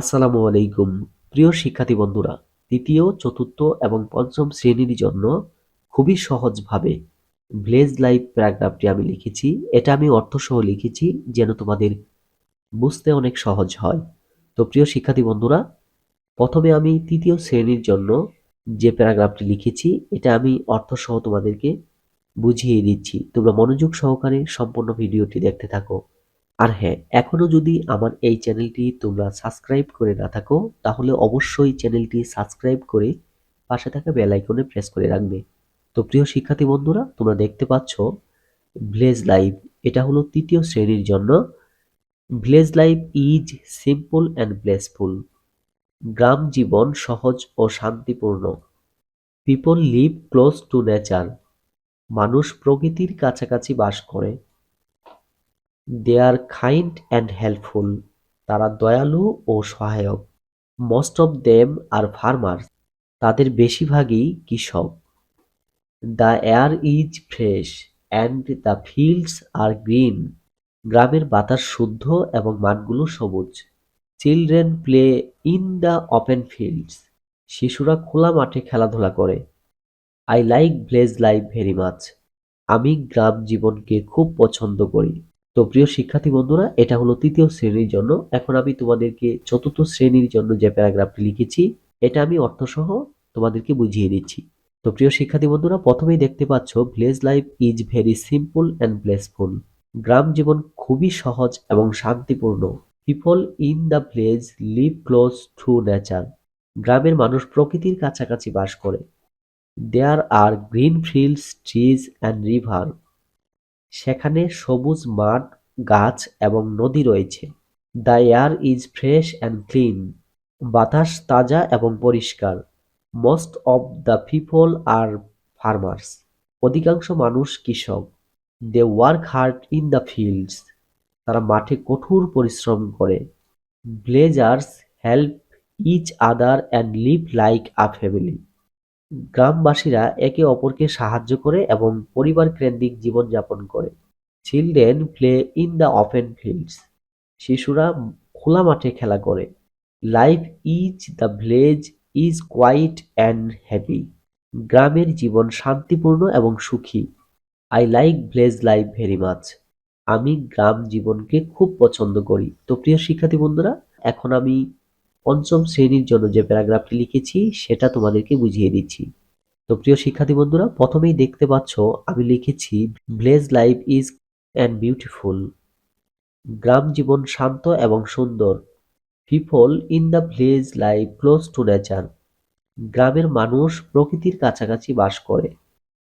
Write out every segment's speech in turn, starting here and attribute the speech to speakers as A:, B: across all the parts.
A: আসসালামু আলাইকুম। প্রিয় শিক্ষার্থী বন্ধুরা, তৃতীয়, চতুর্থ এবং পঞ্চম শ্রেণির জন্য খুবই সহজভাবে ব্লেজ লাইফ প্যারাগ্রাফটি আমি লিখেছি। এটা আমি অর্থসহ লিখেছি যেন তোমাদের বুঝতে অনেক সহজ হয়। তো প্রিয় শিক্ষার্থী বন্ধুরা, প্রথমে আমি তৃতীয় শ্রেণির জন্য যে প্যারাগ্রাফটি লিখেছি, এটা আমি অর্থসহ তোমাদেরকে বুঝিয়ে দিচ্ছি। তোমরা মনোযোগ সহকারে সম্পূর্ণ ভিডিওটি দেখতে থাকো। আর হ্যাঁ এখনও যদি আমার এই চ্যানেলটি তোমরা সাবস্ক্রাইব করে না থাকো, তাহলে অবশ্যই চ্যানেলটি সাবস্ক্রাইব করে পাশে থাকা বেল আইকনে প্রেস করে রাখবে। তো প্রিয় শিক্ষার্থী বন্ধুরা, তোমরা দেখতে পাচ্ছ ভিলেজ লাইফ এটা হলো তৃতীয় শ্রেণির জন্য village life is simple and blessful গ্রাম জীবন সহজ ও শান্তিপূর্ণ। People live close to nature মানুষ প্রকৃতির কাছাকাছি বাস করে। They are kind and helpful তারা দয়ালু ও সহায়ক। Most of them are farmers তাদের বেশিরভাগই কৃষক। The air is fresh and the fields are green গ্রামের বাতাস শুদ্ধ এবং মানগুলো সবুজ। Children play in the open fields শিশুরা খোলা মাঠে খেলাধুলা করে। I like village life very much আমি গ্রাম জীবনকে খুব পছন্দ করি। তো প্রিয় শিক্ষার্থী বন্ধুরা, এটা হলো তৃতীয় শ্রেণির জন্য। এখন আমি তোমাদেরকে চতুর্থ শ্রেণির জন্য যে প্যারাগ্রাফটি লিখেছি, এটা আমি অর্থসহ তোমাদেরকে বুঝিয়ে দিচ্ছি। তো প্রিয় শিক্ষার্থী বন্ধুরা, প্রথমেই দেখতে পাচ্ছ village life is very simple and blessful গ্রাম জীবন খুবই সহজ এবং শান্তিপূর্ণ। People in the village live close to nature গ্রামের মানুষ প্রকৃতির কাছাকাছি বাস করে। There are green fields trees and river সেখানে সবুজ মাঠ, গাছ এবং নদী রয়েছে। The air is fresh and clean বাতাস তাজা এবং পরিষ্কার। Most of the people are farmers অধিকাংশ মানুষ কৃষক। They work hard in the fields তারা মাঠে কঠোর পরিশ্রম করে। Villagers help each other and live like a family গ্রামবাসীরা একে অপরকে সাহায্য করে এবং পরিবার কেন্দ্রিক জীবনযাপন করে। Children play in the open fields শিশুরা খোলা মাঠে খেলা করে। Life is the village is quiet and happy গ্রামের জীবন শান্তিপূর্ণ এবং সুখী। I like village life very much আমি গ্রাম জীবনকে খুব পছন্দ করি। তো প্রিয় শিক্ষার্থী বন্ধুরা, এখন আমি পঞ্চম শ্রেণির জন্য যে প্যারাগ্রাফটি লিখেছি, সেটা তোমাদেরকে বুঝিয়ে দিচ্ছি। তো প্রিয় শিক্ষার্থী বন্ধুরা, প্রথমেই দেখতে পাচ্ছ আমি লিখেছি village life is and beautiful গ্রাম জীবন শান্ত এবং সুন্দর। People in the village life close to nature গ্রামের মানুষ প্রকৃতির কাছাকাছি বাস করে।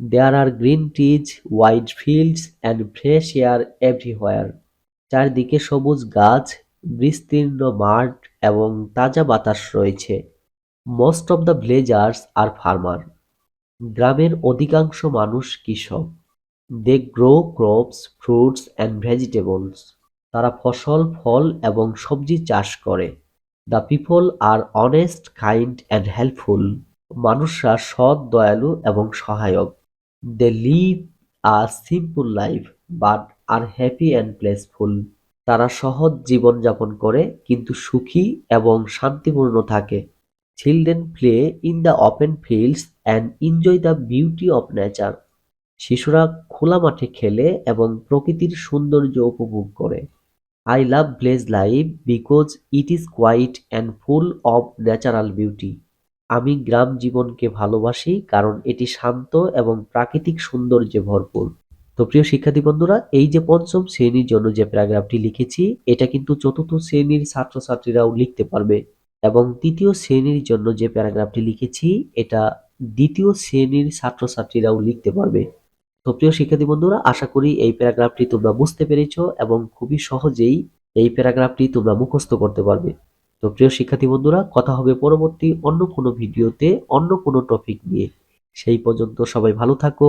A: There are green trees wide fields and fresh air everywhere চারদিকে সবুজ গাছ, বিস্তীর্ণ মাঠ এবং তাজা বাতাস রয়েছে। Most of the villagers are farmer গ্রামের অধিকাংশ মানুষ কৃষক। They grow crops fruits and vegetables তারা ফসল, ফল এবং সবজি চাষ করে। The people are honest kind and helpful মানুষরা সৎ, দয়ালু এবং সহায়ক। They live a simple life but are happy and peaceful তারা সহজ জীবনযাপন করে, কিন্তু সুখী এবং শান্তিপূর্ণ থাকে। Children play in the open fields and enjoy the beauty of nature শিশুরা খোলা মাঠে খেলে এবং প্রকৃতির সৌন্দর্য উপভোগ করে। I love village life because it is quiet and full of natural beauty আমি গ্রাম জীবনকে ভালোবাসি কারণ এটি শান্ত এবং প্রাকৃতিক সৌন্দর্যে ভরপুর। তো প্রিয় শিক্ষার্থী বন্ধুরা, এই যে পঞ্চম শ্রেণির জন্য যে প্যারাগ্রাফটি লিখেছি, এটা কিন্তু চতুর্থ শ্রেণির ছাত্রছাত্রীরাও লিখতে পারবে এবং তৃতীয় শ্রেণির জন্য যে প্যারাগ্রাফটি লিখেছি, এটা দ্বিতীয় শ্রেণির ছাত্রছাত্রীরাও লিখতে পারবে। তো প্রিয় শিক্ষার্থী বন্ধুরা, আশা করি এই প্যারাগ্রাফটি তোমরা বুঝতে পেরেছ এবং খুবই সহজেই এই প্যারাগ্রাফটি তোমরা মুখস্থ করতে পারবে। তো প্রিয় শিক্ষার্থী বন্ধুরা, কথা হবে পরবর্তী অন্য কোনো ভিডিওতে অন্য কোনো টপিক নিয়ে। সেই পর্যন্ত সবাই ভালো থাকো।